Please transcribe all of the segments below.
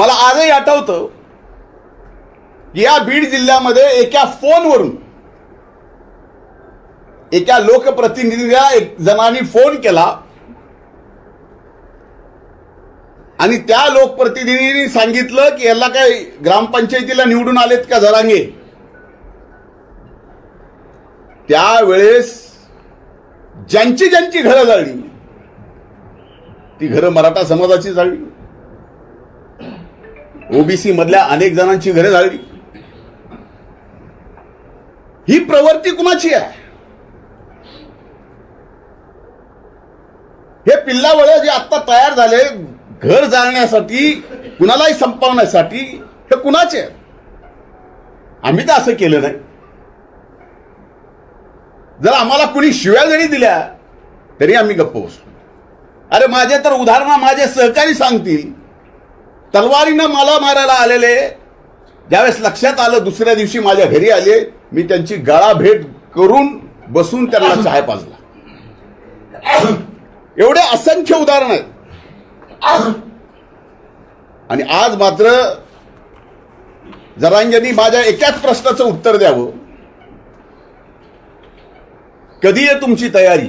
मला आजही आठवतं या बीड जिल्ह्यामध्ये एका फोनवरून एका लोकप्रतिनिधीला एक जणांनी फोन केला. आणि त्या लोकप्रतिनिधींनी सांगितलं की याला काय ग्रामपंचायतीला निवडून आलेत का जरांगे? त्यावेळेस ज्यांची ज्यांची घरं जाळली ती घरं मराठा समाजाची जाळली. ओबीसी मधल्या अनेक जणांची घरे जाळली ही प्रवृत्ती कुणाची आहे? हे पिल्लावळ जे आता तयार झाले घर जाळण्यासाठी कुणालाही संपवण्यासाठी हे कुणाचे आहे? आम्ही तर असं केलं नाही. जर आम्हाला कुणी शिव्या जरी दिल्या तरी आम्ही गप्प बसतो. अरे माझे तर उदाहरणं माझे सहकारी सांगतील. तलवारीनं मला मारायला आलेले. ज्यावेळेस लक्षात आलं दुसऱ्या दिवशी माझ्या घरी आले मी त्यांची गळा भेट करून बसून त्यांना चहा पाजला. एवढे असंख्य उदाहरण आहेत. आणि आज मात्र जरांजनी माझ्या एकाच प्रश्नाचं उत्तर द्यावं. कधी आहे तुमची तयारी?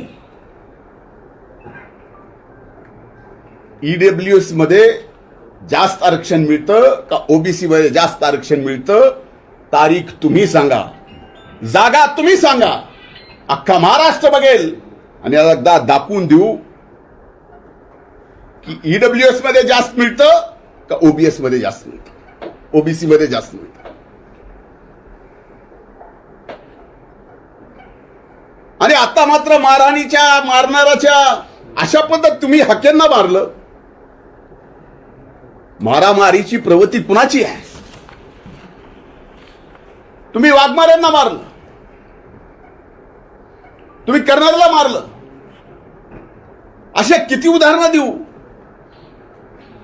ईडब्ल्यू एसमध्ये जास्त आरक्षण मिळतं का ओबीसी मध्ये जास्त आरक्षण मिळतं? तारीख तुम्ही सांगा. जागा तुम्ही सांगा. अख्खा महाराष्ट्र बघेल. आणि एकदा दाखवून देऊ की ईडब्ल्यू एसमध्ये जास्त मिळतं का ओबीएसमध्ये जास्त मिळतं? ओबीसी मध्ये जास्त मिळतं. आणि आता मात्र मारहाणीच्या मारणाराच्या अशा पद्धत तुम्ही हक्यांना मारलं. मारामारीची प्रवृत्ती कुणाची आहे? तुम्ही वाघमाऱ्यांना मारलं. तुम्ही कर्नलला मारलं. अशा किती उदाहरणं देऊ?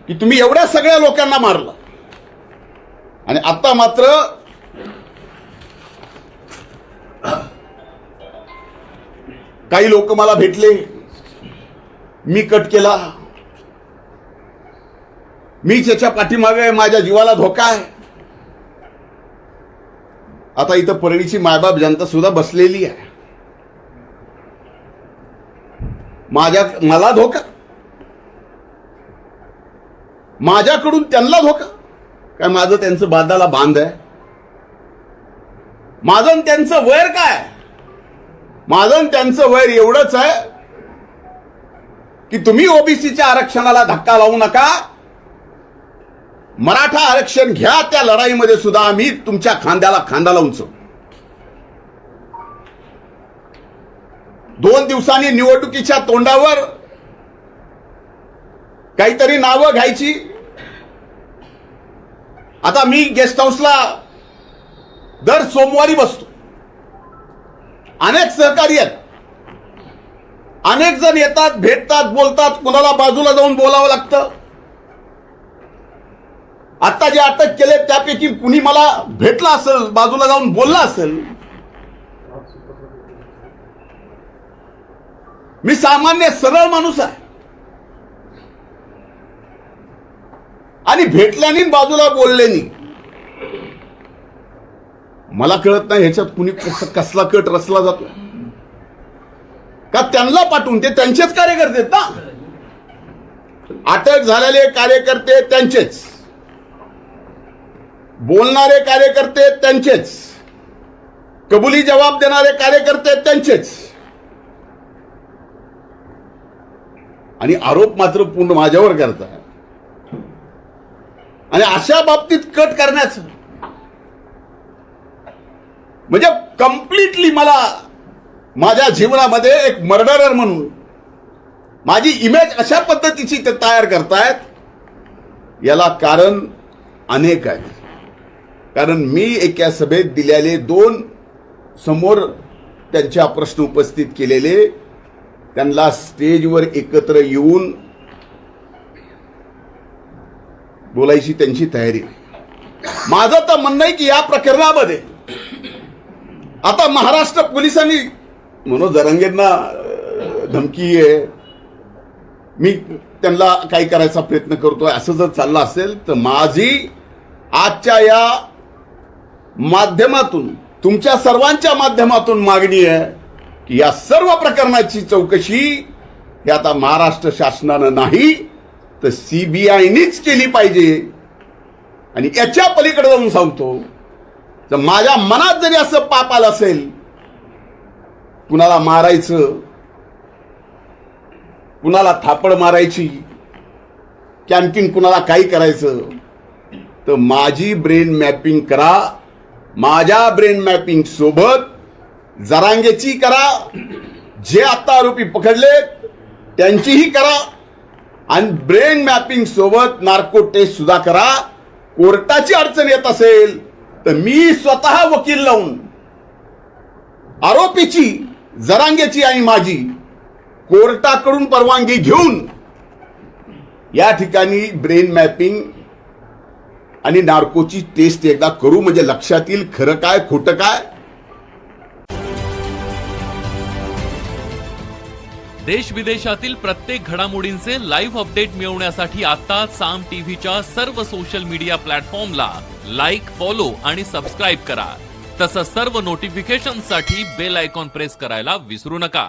की तुम्ही एवढ्या सगळ्या लोकांना मारलं. आणि आता मात्र काही लोक मला भेटले. मी कट केला. मी त्याच्या पाठीमागे माझ्या जीवाला धोका आहे. आता इथं परळीची मायबाप जनता सुद्धा बसलेली आहे. माझ्या मला धोका. माझ्याकडून त्यांना धोका. काय माझं त्यांचं बांधाला बांध आहे? माझं त्यांचं वैर काय माझं त्यांचं वैर एवढंच आहे की तुम्ही ओबीसीच्या आरक्षणाला धक्का लावू नका. मराठा आरक्षण घ्या त्या लढाईमध्ये सुद्धा आम्ही तुमच्या खांद्याला खांदा लावून दोन दिवसांनी निवडणुकीच्या तोंडावर काहीतरी नावं घ्यायची. आता मी गेस्ट हाऊसला दर सोमवारी बसतो. अनेक सहकारी आहेत. अनेक जण येतात भेटतात बोलतात कुणाला बाजूला जाऊन बोलावं लागतं. आता जे अटक केले त्यापैकी कुणी मला भेटला असेल बाजूला जाऊन बोलला असेल? मी सामान्य सरळ माणूस आहे. आणि भेटल्याने बाजूला बोलल्याने मला कळत नाही ह्याच्यात कुणी कसला कट रचला जातो. का त्यांना पाठवून ते त्यांचेच कार्यकर्ते ना? अटक झालेले कार्यकर्ते त्यांचेच. बोलणारे कार्यकर्ते त्यांचेच. कबुली जबाब देणारे कार्यकर्ते त्यांचेच. आणि आरोप मात्र पूर्ण माझ्यावर करताय आणि अशा बाबतीत कट करण्याचं. म्हणजे कम्प्लिटली मला माझ्या जीवनामध्ये एक मर्डरर म्हणून माझी इमेज अशा पद्धतीची ते तयार करतायत. याला कारण अनेक आहेत. कारण मी एका सभेत दिलेले दोन समोर त्यांच्या प्रश्न उपस्थित केलेले त्यांना स्टेजवर एकत्र येऊन बोलायची त्यांची तयारी. माझं तर म्हणणं आहे की या प्रकरणामध्ये आता महाराष्ट्र पोलिसांनी म्हणून जरांगेंना धमकी आहे. मी त्यांना काही करायचा प्रयत्न करतोय असं जर चाललं असेल तर माझी आजच्या या माध्यमातून तुमच्या सर्वांच्या माध्यमातून मागणी आहे की या सर्व प्रकरणाची चौकशी ही आता महाराष्ट्र शासनानं नाही तर सीबीआयनीच केली पाहिजे. आणि याच्या पलीकडे जाऊन सांगतो तर माझ्या मनात जरी असं पाप आलं असेल कुणाला मारायचं कुणाला थापड मारायची की आणखीन कुणाला काही करायचं तर माझी ब्रेन मॅपिंग करा. माझ्या ब्रेन मॅपिंग सोबत जरांगेची करा. जे आता आरोपी पकडलेत त्यांचीही करा. आणि ब्रेन मॅपिंग सोबत नार्को टेस्ट सुद्धा करा. कोर्टाची अडचण येत असेल तर मी स्वतः वकील लावून आरोपीची जरांगेची आणि माझी कोर्टाकडून परवानगी घेऊन या ठिकाणी ब्रेन मॅपिंग आणि नार्कोची टेस्ट एकदा करू म्हणजे लक्षात येईल खरं काय खोटं काय? देश विदेशातील प्रत्येक घडामोडींचे लाईव्ह अपडेट मिळवण्यासाठी आता साम टीव्हीच्या सर्व सोशल मीडिया प्लॅटफॉर्मला लाईक फॉलो आणि सबस्क्राईब करा. तसंच सर्व नोटिफिकेशनसाठी बेल आयकॉन प्रेस करायला विसरू नका.